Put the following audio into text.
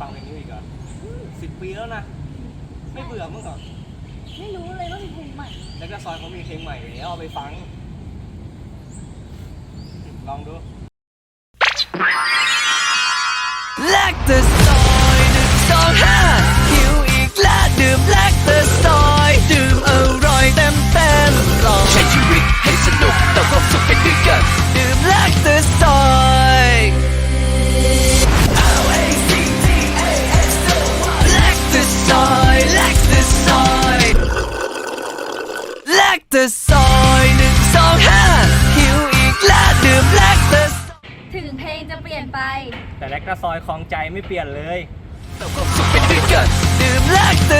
ฟังเพลงนี้อีกเหรอสิบปีแล้วนะ ไม่เบื่อมั้งเหรอ ไม่รู้เลยว่ามีเพลงใหม่ แล้วก็ซอยเขามีเพลงใหม่แล้วเอาไปฟัง ลองดูแลกเตอ เตอร์ซอยหนึ่งสองห้าหิวอีกแล้วดื่มแลกเตอร์ถึงเพลงจะเปลี่ยนไป แต่แลกกระซอยคลองใจไม่เปลี่ยนเลยแต่ความสุขไปด้วยกันดื่มแลกเตอร์ซอย